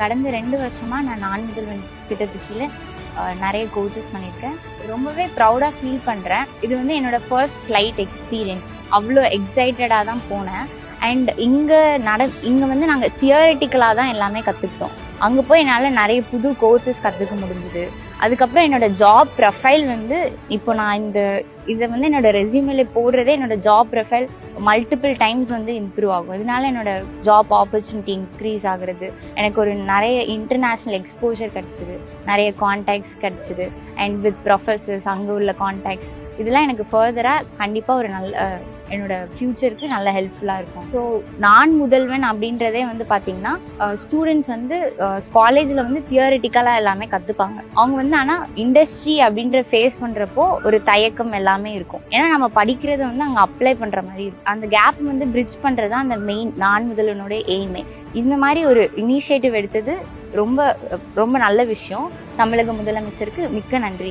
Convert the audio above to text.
கடந்த ரெண்டு வருஷமாக நான் நான் முதல்வன் திட்டத்துக்கு கீழே நிறைய கோர்சஸ் பண்ணியிருக்கேன். ரொம்பவே ப்ரௌடாக ஃபீல் பண்ணுறேன் இது வந்து என்னோட ஃபர்ஸ்ட் ஃப்ளைட் எக்ஸ்பீரியன்ஸ் அவ்வளோ எக்ஸைட்டடாக தான் போனேன். அண்ட் இங்கே நட இங்கே வந்து நாங்கள் தியரட்டிக்கலாக தான் எல்லாமே கற்றுக்கிட்டோம் அங்கே போய் என்னால் நிறைய புது கோர்சஸ் கற்றுக்க முடிஞ்சுது. அதுக்கப்புறம் என்னோட ஜாப் ப்ரொஃபைல் வந்து இப்போ நான் இந்த இதை வந்து என்னோடய ரெசியூமில் போடுறதே என்னோடய ஜாப் ப்ரொஃபைல் மல்டிபிள் டைம்ஸ் வந்து இம்ப்ரூவ் ஆகும். இதனால என்னோட ஜாப் ஆப்பர்ச்சுனிட்டி இன்க்ரீஸ் ஆகுறது. எனக்கு ஒரு நிறைய இன்டர்நேஷ்னல் எக்ஸ்போஜர் கிடச்சிது. நிறைய கான்டாக்ட்ஸ் கிடச்சிது. அண்ட் வித் ப்ரொஃபஸர்ஸ் அங்கே உள்ள கான்டாக்ட்ஸ் இதெல்லாம் எனக்கு ஃபர்தராக கண்டிப்பாக ஒரு நல்ல என்னோட ஃப்யூச்சருக்கு நல்ல ஹெல்ப்ஃபுல்லாக இருக்கும். ஸோ நான் முதல்வன் அப்படின்றதே வந்து பார்த்தீங்கன்னா ஸ்டூடெண்ட்ஸ் வந்து காலேஜில் வந்து தியரிட்டிக்கலாக எல்லாமே கற்றுப்பாங்க அவங்க வந்து ஆனால் இண்டஸ்ட்ரி அப்படின்ற ஃபேஸ் பண்ணுறப்போ ஒரு தயக்கம் எல்லாமே இருக்கும். ஏன்னா நம்ம படிக்கிறத வந்து அங்கே அப்ளை பண்ணுற மாதிரி இருக்கும். அந்த கேப் வந்து பிரிட்ஜ் பண்ணுறது தான் அந்த மெயின் நான் முதல்வனுடைய எய்மே இந்த மாதிரி ஒரு இனிஷியேட்டிவ் எடுத்தது ரொம்ப ரொம்ப நல்ல விஷயம். தமிழக முதலமைச்சருக்கு மிக்க நன்றி